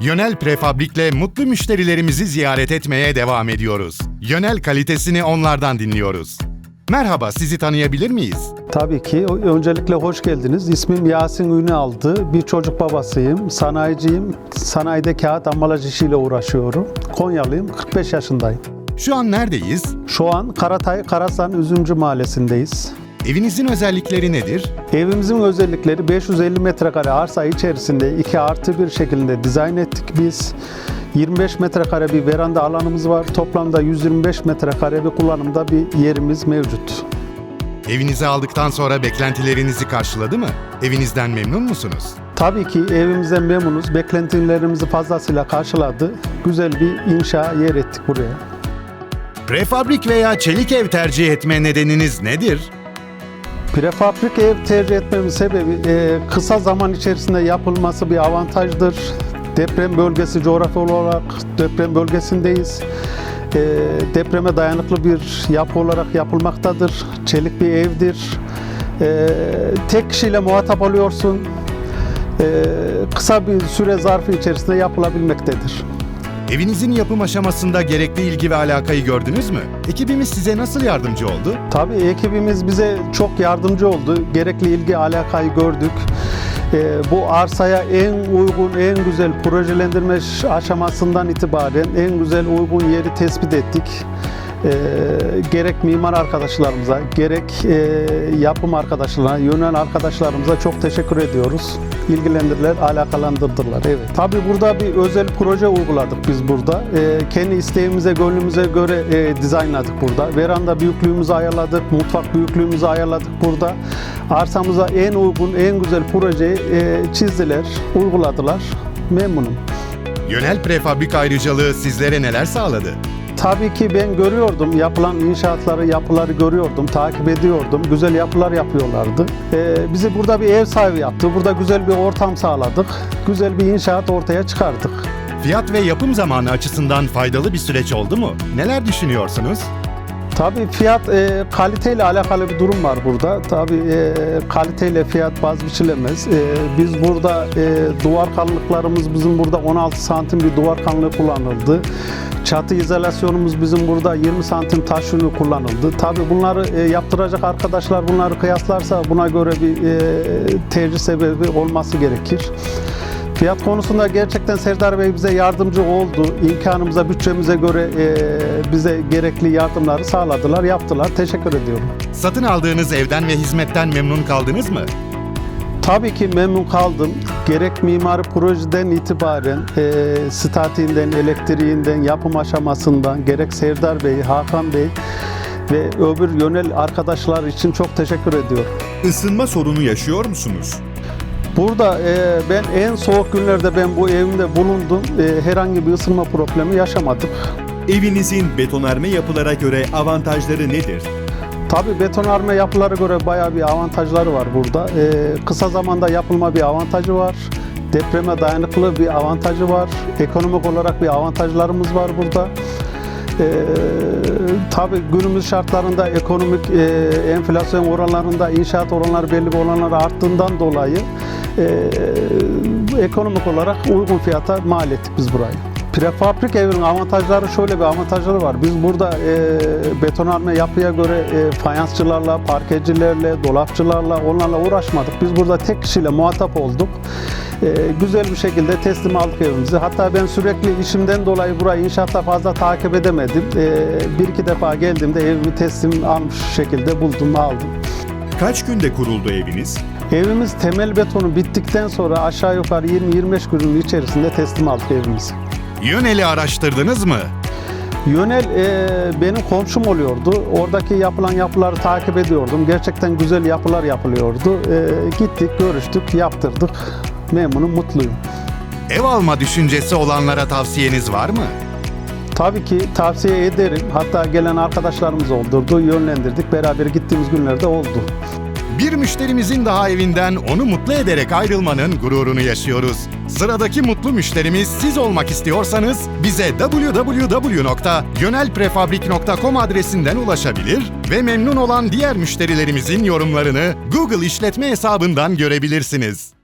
Yönel Prefabrik'le mutlu müşterilerimizi ziyaret etmeye devam ediyoruz. Yönel kalitesini onlardan dinliyoruz. Merhaba, sizi tanıyabilir miyiz? Tabii ki. Öncelikle hoş geldiniz. İsmim Yasin Ünaldı. Bir çocuk babasıyım. Sanayiciyim. Sanayide kağıt ambalaj işiyle uğraşıyorum. Konyalıyım. 45 yaşındayım. Şu an neredeyiz? Şu an Karatay Karasan Üzümcü Mahallesi'ndeyiz. Evinizin özellikleri nedir? Evimizin özellikleri 550 metrekare arsa içerisinde 2 artı 1 şeklinde dizayn ettik biz. 25 metrekare bir veranda alanımız var. Toplamda 125 metrekare bir kullanımda bir yerimiz mevcut. Evinizi aldıktan sonra beklentilerinizi karşıladı mı? Evinizden memnun musunuz? Tabii ki evimizden memnunuz. Beklentilerimizi fazlasıyla karşıladı. Güzel bir inşa yer ettik buraya. Prefabrik veya çelik ev tercih etme nedeniniz nedir? Prefabrik ev tercih etmemin sebebi e, kısa zaman içerisinde yapılması bir avantajdır. Deprem bölgesi coğrafi olarak deprem bölgesindeyiz. E, depreme dayanıklı bir yapı olarak yapılmaktadır. Çelik bir evdir. E, tek kişiyle muhatap oluyorsun. Kısa bir süre zarfı içerisinde yapılabilmektedir. Evinizin yapım aşamasında gerekli ilgi ve alakayı gördünüz mü? Ekibimiz size nasıl yardımcı oldu? Tabii ekibimiz bize çok yardımcı oldu. Gerekli ilgi alakayı gördük. Ee, bu arsaya en uygun, en güzel projelendirme aşamasından itibaren en güzel uygun yeri tespit ettik. Ee, gerek mimar arkadaşlarımıza, gerek e, yapım arkadaşlarına, yönel arkadaşlarımıza çok teşekkür ediyoruz. İlgilendirdiler, alakalandırdılar. Evet. Tabii burada bir özel proje uyguladık biz burada. Ee, kendi isteğimize, gönlümüze göre e, dizaynladık burada. Veranda büyüklüğümüzü ayarladık, mutfak büyüklüğümüzü ayarladık burada. Arsamıza en uygun, en güzel projeyi e, çizdiler, uyguladılar. Memnunum. Yönel Prefabrik ayrıcalığı sizlere neler sağladı? Tabii ki ben görüyordum yapılan inşaatları, yapıları görüyordum, takip ediyordum. Güzel yapılar yapıyorlardı. Ee, bizi burada bir ev sahibi yaptı. Burada güzel bir ortam sağladık. Güzel bir inşaat ortaya çıkardık. Fiyat ve yapım zamanı açısından faydalı bir süreç oldu mu? Neler düşünüyorsunuz? Tabii fiyat e, kaliteyle alakalı bir durum var burada. Tabii e, kaliteyle fiyat vaz biçilemez. E, biz burada e, duvar kalınlıklarımız bizim burada 16 santim bir duvar kalınlığı kullanıldı. Çatı izolasyonumuz bizim burada 20 santim taş yünü kullanıldı. Tabii bunları e, yaptıracak arkadaşlar bunları kıyaslarsa buna göre bir e, tercih sebebi olması gerekir. Fiyat konusunda gerçekten Serdar Bey bize yardımcı oldu. İmkanımıza, bütçemize göre e, bize gerekli yardımları sağladılar, yaptılar. Teşekkür ediyorum. Satın aldığınız evden ve hizmetten memnun kaldınız mı? Tabii ki memnun kaldım. Gerek mimari projeden itibaren, e, statiğinden, elektriğinden, yapım aşamasından, gerek Serdar Bey, Hakan Bey ve öbür yönel arkadaşlar için çok teşekkür ediyorum. Isınma sorunu yaşıyor musunuz? Burada e, ben en soğuk günlerde ben bu evimde bulundum. E, herhangi bir ısınma problemi yaşamadık. Evinizin betonarme yapılara göre avantajları nedir? Tabii betonarme yapılara göre bayağı bir avantajları var burada. Ee, kısa zamanda yapılma bir avantajı var. Depreme dayanıklı bir avantajı var. Ekonomik olarak bir avantajlarımız var burada. Ee, tabii günümüz şartlarında ekonomik e, enflasyon oranlarında inşaat oranları belli bir oranları arttığından dolayı e, ekonomik olarak uygun fiyata mal ettik biz burayı. Prefabrik evin avantajları şöyle bir avantajları var. Biz burada e, betonarme yapıya göre e, fayansçılarla, parkecilerle, dolapçılarla onlarla uğraşmadık. Biz burada tek kişiyle muhatap olduk. E, güzel bir şekilde teslim aldık evimizi. Hatta ben sürekli işimden dolayı burayı inşaatta fazla takip edemedim. E, bir iki defa geldiğimde evimi teslim almış şekilde buldum, aldım. Kaç günde kuruldu eviniz? Evimiz temel betonu bittikten sonra aşağı yukarı 20-25 günün içerisinde teslim aldık evimizi. Yönel'i araştırdınız mı? Yönel e, benim komşum oluyordu. Oradaki yapılan yapıları takip ediyordum. Gerçekten güzel yapılar yapılıyordu. E, gittik, görüştük, yaptırdık. Memnunum, mutluyum. Ev alma düşüncesi olanlara tavsiyeniz var mı? Tabii ki tavsiye ederim. Hatta gelen arkadaşlarımız oldurdu, yönlendirdik. Beraber gittiğimiz günlerde oldu. Bir müşterimizin daha evinden onu mutlu ederek ayrılmanın gururunu yaşıyoruz. Sıradaki mutlu müşterimiz siz olmak istiyorsanız bize www.yönelprefabrik.com adresinden ulaşabilir ve memnun olan diğer müşterilerimizin yorumlarını Google işletme hesabından görebilirsiniz.